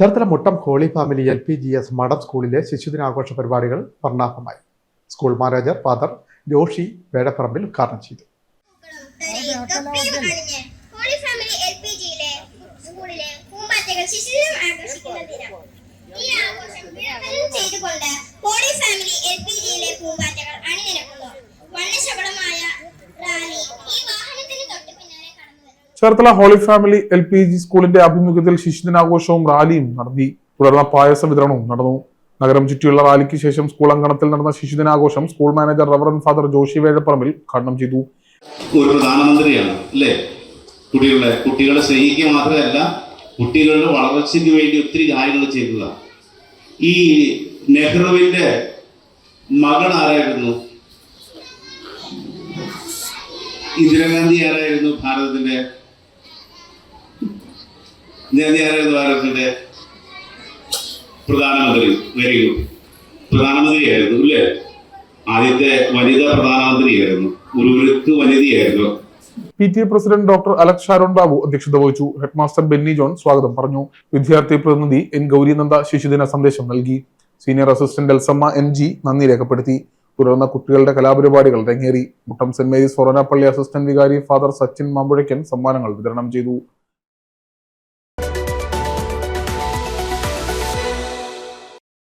Cherthala Muttom holy family L P G S മഠം സ്കൂളിലെ ശിശുദിനാഘോഷ പരിപാടികൾ വർണാഭമായി. School manager father Joshi Vedapparambil ഉദ്ഘാടനം ചെയ്തു. ഈ ആഘോഷം ചെയ്തുകൊണ്ട് holy family L P Cherthala holy family L P G സ്കൂളിന്റെ ആഭിമുഖ്യത്തിൽ ശിശുദിനാഘോഷവും റാലിയും നടത്തി. തുടർന്ന് പായസ വിതരണവും നടന്നു. നഗരം ചുറ്റിയുള്ള റാലിക്ക് ശേഷം സ്കൂൾ അങ്കണത്തിൽ നടന്ന ശിശുദിനാഘോഷം school manager reverend father Joshi Vezhapparambil ഉദ്ഘാടനം ചെയ്തു. ഒരു പ്രധാനമന്ത്രിയാണ് അല്ലേ? കുട്ടികളെ കുട്ടികളെ സ്നേഹിക്കുക മാത്രമല്ല കുട്ടികളുടെ വളർച്ചയ്ക്ക് വേണ്ടി ഒത്തിരി കാര്യങ്ങൾ ചെയ്തതാണ് ഈ നെഹ്റുവിന്റെ മകൾ ആരായിരുന്നു? ഇന്ദിരാഗാന്ധി ആരായിരുന്നു ഭാരതത്തിന്റെ ഭാരതത്തിന്റെ പ്രധാനമന്ത്രി വെരി ഗുഡ് പ്രധാനമന്ത്രിയായിരുന്നു അല്ലേ? ആദ്യത്തെ വനിതാ പ്രധാനമന്ത്രിയായിരുന്നു ഉരുക്ക് വനിതയായിരുന്നു. P T A president doctor Alex Sharon Babu അധ്യക്ഷത വഹിച്ചു. ഹെഡ്മാസ്റ്റർ ബെന്നി ജോൺ സ്വാഗതം പറഞ്ഞു. വിദ്യാർത്ഥി പ്രതിനിധി എൻ ഗൗരിനന്ദ ശിശുദിന സന്ദേശം നൽകി. Senior assistant Elsamma M G നന്ദി രേഖപ്പെടുത്തി. തുടർന്ന് കുട്ടികളുടെ കലാപരിപാടികൾ രംഗേറി. മുട്ടം സെന്റ് മേരീസ് ഫൊറോനാപ്പള്ളി അസിസ്റ്റന്റ് വികാരി ഫാദർ സച്ചിൻ മാമ്പുഴയ്ക്കൻ സമ്മാനങ്ങൾ വിതരണം ചെയ്തു.